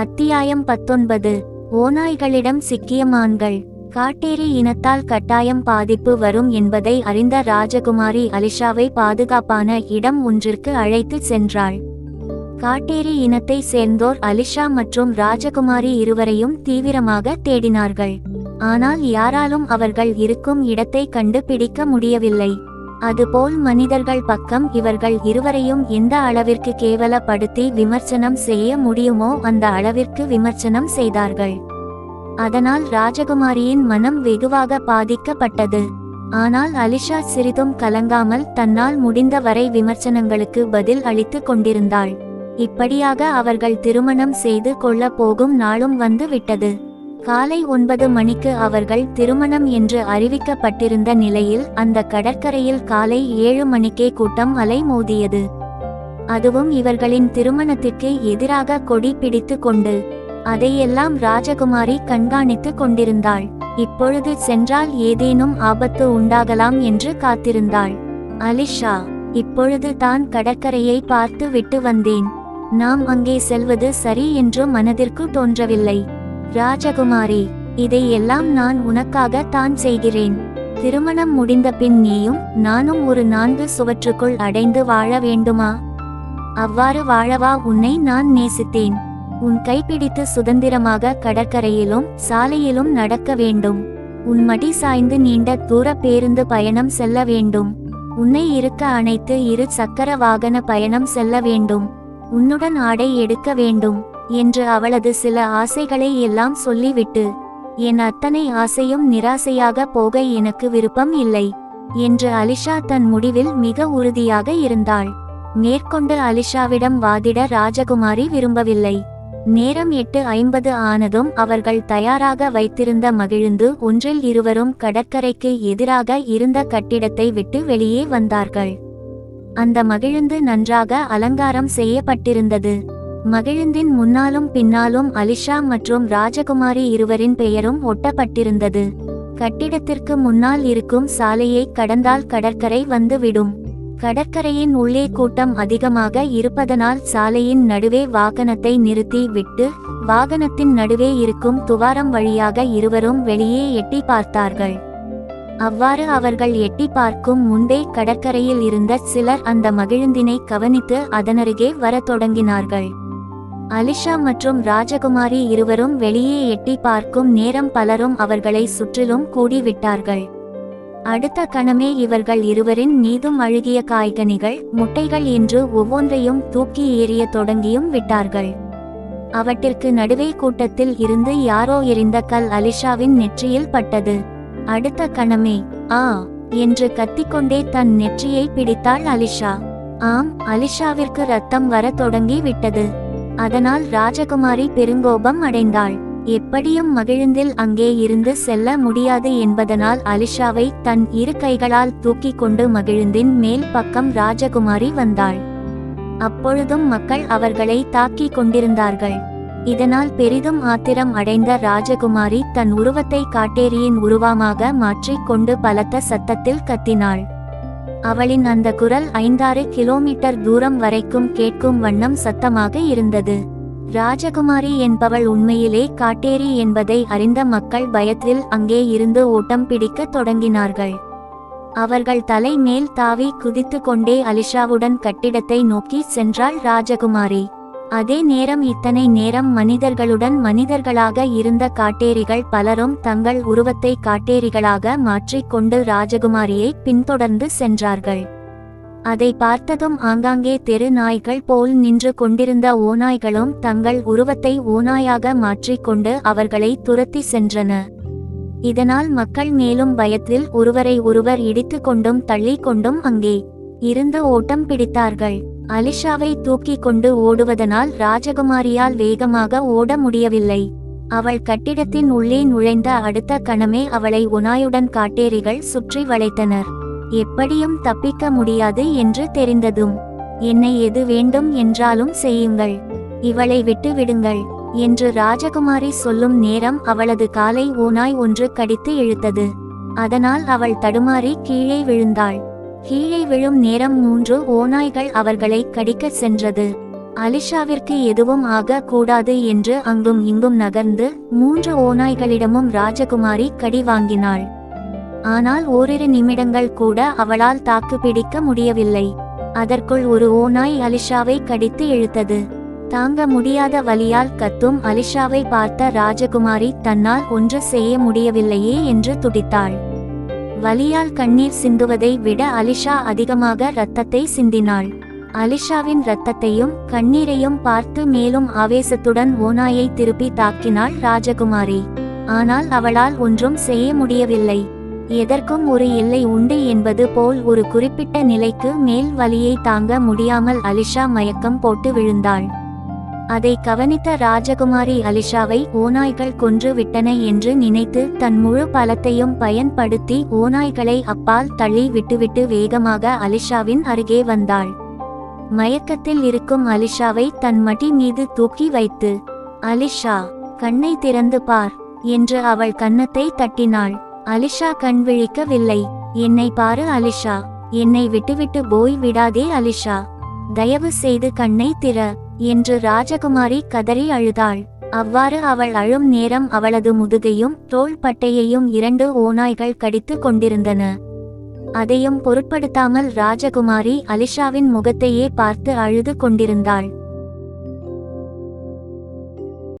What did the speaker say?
அத்தியாயம் பத்தொன்பது. ஓநாய்களிடம் சிக்கிய மான்கள். காட்டேரி இனத்தால் கட்டாயம் பாதிப்பு வரும் என்பதை அறிந்த ராஜகுமாரி அலிஷாவை பாதுகாப்பான இடம் ஒன்றிற்கு அழைத்து சென்றாள். காட்டேரி இனத்தை சேர்ந்தோர் அலிஷா மற்றும் ராஜகுமாரி இருவரையும் தீவிரமாக தேடினார்கள். ஆனால் யாராலும் அவர்கள் இருக்கும் இடத்தை கண்டுபிடிக்க முடியவில்லை. அதுபோல் மனிதர்கள் பக்கம் இவர்கள் இருவரையும் எந்த அளவிற்கு கேவலப்படுத்தி விமர்சனம் செய்ய முடியுமோ அந்த அளவிற்கு விமர்சனம் செய்தார்கள். அதனால் ராஜகுமாரியின் மனம் வெகுவாக பாதிக்கப்பட்டது. ஆனால் அலிஷா சிறிதும் கலங்காமல் தன்னால் முடிந்தவரை விமர்சனங்களுக்கு பதில் அளித்து கொண்டிருந்தாள். இப்படியாக அவர்கள் திருமணம் செய்து கொள்ள போகும் நாளும் வந்து விட்டது. காலை ஒன்பது மணிக்கு அவர்கள் திருமணம் என்று அறிவிக்கப்பட்டிருந்த நிலையில் அந்த கடற்கரையில் காலை ஏழு மணிக்கே கூட்டம் அலை மோதியது அதுவும் இவர்களின் திருமணத்திற்கு எதிராக கொடி பிடித்து கொண்டு அதையெல்லாம் ராஜகுமாரி கண்காணித்து கொண்டிருந்தாள். இப்பொழுது சென்றால் ஏதேனும் ஆபத்து உண்டாகலாம் என்று காத்திருந்தாள். அலிஷா இப்பொழுது தான் கடற்கரையை பார்த்து விட்டு வந்தேன். நாம் அங்கே செல்வது சரி என்று மனதிற்கு தோன்றவில்லை. ராஜகுமாரி இதை எல்லாம் நான் உனக்காக தான் செய்கிறேன். திருமணம் முடிந்த பின் நீயும் நானும் ஒரு நான்கு சுவற்றுக்குள் அடைந்து வாழ வேண்டுமா? அவ்வாறு வாழவா உன்னை நான் நேசித்தேன். உன் கைப்பிடித்து சுதந்திரமாக கடற்கரையிலும் சாலையிலும் நடக்க வேண்டும். உன் மடி சாய்ந்து நீண்ட தூர பேருந்து பயணம் செல்ல வேண்டும். உன்னை இருக்க அணைத்து இரு சக்கர வாகன பயணம் செல்ல வேண்டும். உன்னுடன் ஆடை எடுக்க வேண்டும். என்று அவளது சில ஆசைகளை எல்லாம் சொல்லிவிட்டு என் அத்தனை ஆசையும் நிராசையாக போக எனக்கு விருப்பம் இல்லை என்று அலிஷா தன் முடிவில் மிக உறுதியாக இருந்தாள். மேற்கொண்டு அலிஷாவிடம் வாதிட ராஜகுமாரி விரும்பவில்லை. நேரம் எட்டு ஐம்பது ஆனதும் அவர்கள் தயாராக வைத்திருந்த மகிழுந்து ஒன்றில் இருவரும் கடற்கரைக்கு எதிராக இருந்த கட்டிடத்தை விட்டு வெளியே வந்தார்கள். அந்த மகிழுந்து நன்றாக அலங்காரம் செய்யப்பட்டிருந்தது. மகிழுந்தின் முன்னாலும் பின்னாலும் அலிஷா மற்றும் ராஜகுமாரி இருவரின் பெயரும் ஒட்டப்பட்டிருந்தது. கட்டிடத்திற்கு முன்னால் இருக்கும் சாலையை கடந்தால் கடற்கரை வந்துவிடும். கடற்கரையின் உள்ளே கூட்டம் அதிகமாக இருப்பதனால் சாலையின் நடுவே வாகனத்தை நிறுத்தி விட்டு வாகனத்தின் நடுவே இருக்கும் துவாரம் வழியாக இருவரும் வெளியே எட்டி பார்த்தார்கள். அவ்வாறு அவர்கள் எட்டி பார்க்கும் முன்பே கடற்கரையில் இருந்த சிலர் அந்த மகிழுந்தினை கவனித்து அதனருகே வரத் தொடங்கினார்கள். அலிஷா மற்றும் ராஜகுமாரி இருவரும் வெளியே எட்டி பார்க்கும் நேரம் பலரும் அவர்களை சுற்றிலும் கூடிவிட்டார்கள். அடுத்த கணமே இவர்கள் இருவரின் மீதும் அழுகிய காய்கனிகள் முட்டைகள் என்று ஒவ்வொன்றையும் தூக்கி எறிய தொடங்கியும் விட்டார்கள். அவற்றிற்கு நடுவே கூட்டத்தில் இருந்து யாரோ எறிந்த கல் அலிஷாவின் நெற்றியில் பட்டது. அடுத்த கணமே ஆ என்று கத்திக்கொண்டே தன் நெற்றியை பிடித்தாள் அலிஷா. ஆம் அலிஷாவிற்கு ரத்தம் வரத் தொடங்கி விட்டது. அதனால் ராஜகுமாரி பெருங்கோபம் அடைந்தாள். எப்படியும் மகிழுந்தில் அங்கே இருந்து செல்ல முடியாது என்பதனால் அலிஷாவை தன் இரு கைகளால் தூக்கிக் கொண்டு மகிழுந்தின் மேல் பக்கம் ராஜகுமாரி வந்தாள். அப்பொழுதும் மக்கள் அவர்களை தாக்கிக் கொண்டிருந்தார்கள். இதனால் பெரிதும் ஆத்திரம் அடைந்த ராஜகுமாரி தன் உருவத்தை காட்டேரியின் உருவமாக மாற்றிக் கொண்டு பலத்த சத்தத்தில் கத்தினாள். அவளின் அந்த குரல் ஐந்தாறு கிலோமீட்டர் தூரம் வரைக்கும் கேட்கும் வண்ணம் சத்தமாக இருந்தது. ராஜகுமாரி என்பவள் உண்மையிலே காட்டேரி என்பதை அறிந்த மக்கள் பயத்தில் அங்கே இருந்து ஓட்டம் பிடிக்கத் தொடங்கினார்கள். அவர்கள் தலை மேல் தாவி குதித்து கொண்டே அலிஷாவுடன் கட்டிடத்தை நோக்கி சென்றாள் ராஜகுமாரி. அதே நேரம் இத்தனை நேரம் மனிதர்களுடன் மனிதர்களாக இருந்த காட்டேரிகள் பலரும் தங்கள் உருவத்தை காட்டேரிகளாக மாற்றிக்கொண்டு ராஜகுமாரியை பின்தொடர்ந்து சென்றார்கள். அதை பார்த்ததும் ஆங்காங்கே தெரு நாய்கள் போல் நின்று கொண்டிருந்த ஓநாய்களும் தங்கள் உருவத்தை ஓநாயாக மாற்றிக்கொண்டு அவர்களை துரத்தி சென்றன. இதனால் மக்கள் மேலும் பயத்தில் ஒருவரை ஒருவர் இடித்து கொண்டும் தள்ளி கொண்டும் அங்கே இருந்து ஓட்டம் பிடித்தார்கள். அலிஷாவை தூக்கி கொண்டு ஓடுவதனால் ராஜகுமாரியால் வேகமாக ஓட முடியவில்லை. அவள் கட்டிடத்தின் உள்ளே நுழைந்த அடுத்த கணமே அவளை உனாயுடன் காட்டேரிகள் சுற்றி வளைத்தனர். எப்படியும் தப்பிக்க முடியாது என்று தெரிந்ததும் என்னை எது வேண்டும் என்றாலும் செய்யுங்கள். இவளை விட்டு விடுங்கள் என்று ராஜகுமாரி சொல்லும் நேரம் அவளது காலை ஓநாய் ஒன்று கடித்து இழுத்தது. அதனால் அவள் தடுமாறி கீழே விழுந்தாள். கீழே விழும் நேரம் மூன்று ஓநாய்கள் அவர்களை கடிக்கச் சென்றது. அலிஷாவிற்கு எதுவும் ஆக கூடாது என்று அங்கும் இங்கும் நகர்ந்து மூன்று ஓநாய்களிடமும் ராஜகுமாரி கடி வாங்கினாள். ஆனால் ஓரிரு நிமிடங்கள் கூட அவளால் தாக்கு பிடிக்க முடியவில்லை. அதற்குள் ஒரு ஓநாய் அலிஷாவை கடித்து இழுத்தது. தாங்க முடியாத வலியால் கத்தும் அலிஷாவை பார்த்த ராஜகுமாரி தன்னால் ஒன்று செய்ய முடியவில்லையே என்று துடித்தாள். வலியால் கண்ணீர் சிந்துவதை விட அலிஷா அதிகமாக இரத்தத்தை சிந்தினாள். அலிஷாவின் இரத்தத்தையும் கண்ணீரையும் பார்த்து மேலும் ஆவேசத்துடன் ஓனாயை திருப்பி தாக்கினாள் ராஜகுமாரி. ஆனால் அவளால் ஒன்றும் செய்ய முடியவில்லை. எதற்கும் ஒரு எல்லை உண்டு என்பது போல் ஒரு குறிப்பிட்ட நிலைக்கு மேல் வலியை தாங்க முடியாமல் அலிஷா மயக்கம் போட்டு விழுந்தாள். அதை கவனித்த ராஜகுமாரி அலிஷாவை ஓநாய்கள் கொன்று விட்டன என்று நினைத்து தன் முழு பலத்தையும் பயன்படுத்தி ஓநாய்களை அப்பால் தள்ளி விட்டுவிட்டு வேகமாக அலிஷாவின் அருகே வந்தாள். மயக்கத்தில் இருக்கும் அலிஷாவை தன் மடி மீது தூக்கி வைத்து அலிஷா கண்ணை திறந்து பார் என்று அவள் கன்னத்தை தட்டினாள். அலிஷா கண் விழிக்கவில்லை. என்னை பாரு அலிஷா. என்னை விட்டுவிட்டு போய் விடாதே அலிஷா. தயவு செய்து கண்ணை திற. என்று ராஜகுமாரி கதறி அழுதாள். அவ்வாறு அவள் அழும் நேரம் அவளது முதுகையும் தோள்பட்டையையும் இரண்டு ஓநாய்கள் கடித்து கொண்டிருந்தன. அதையும் பொருட்படுத்தாமல் ராஜகுமாரி அலிஷாவின் முகத்தையே பார்த்து அழுது கொண்டிருந்தாள்.